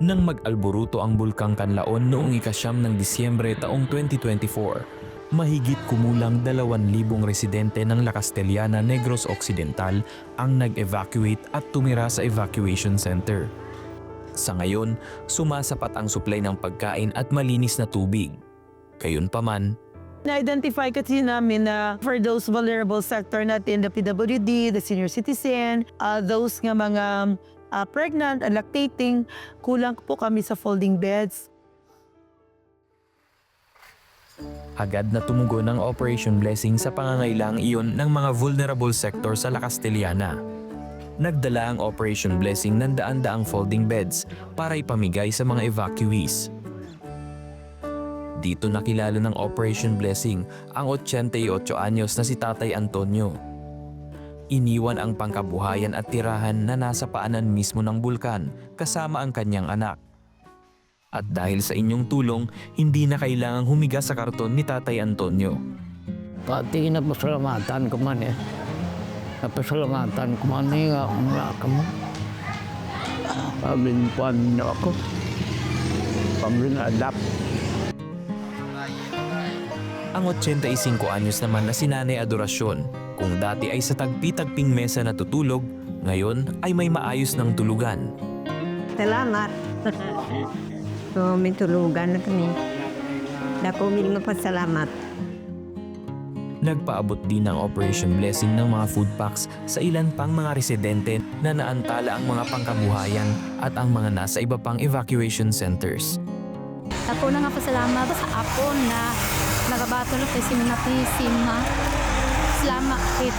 nang mag-alboruto ang Bulkang Kanlaon noong ikasyam ng Disyembre taong 2024. Mahigit kumulang 2,000 residente ng La Castellana, Negros Occidental ang nag-evacuate at tumira sa evacuation center. Sa ngayon, sumasapat ang supply ng pagkain at malinis na tubig. Gayunpaman, Na-identify kasi namin na for those vulnerable sector natin, the PWD, the senior citizen, uh, those nga mga uh, pregnant, and lactating, kulang po kami sa folding beds. agad na tumugon ang Operation Blessing sa pangangailang iyon ng mga vulnerable sector sa La Castellana. Nagdala ang Operation Blessing ng daan-daang folding beds para ipamigay sa mga evacuees. Dito nakilala ng Operation Blessing ang 88 anyos na si Tatay Antonio. Iniwan ang pangkabuhayan at tirahan na nasa paanan mismo ng bulkan kasama ang kanyang anak. At dahil sa inyong tulong, hindi na kailangang humiga sa karton ni Tatay Antonio. Pati napasalamatan ko man eh. Napasalamatan ko man eh nga mga kamo. Pabinpuan na ako. Pabing adapt. Ang 85 anyos naman na si Nanay Adorasyon, kung dati ay sa tagpi-tagping mesa natutulog, ngayon ay may maayos ng tulugan. Salamat. so, may tulugan na kami. Dako mil pasalamat. Nagpaabot din ng Operation Blessing ng mga food packs sa ilan pang mga residente na naantala ang mga pangkabuhayan at ang mga nasa iba pang evacuation centers. Ako na nga pasalamat sa apon na nagabato na kay Siminati Simha. Salamat kit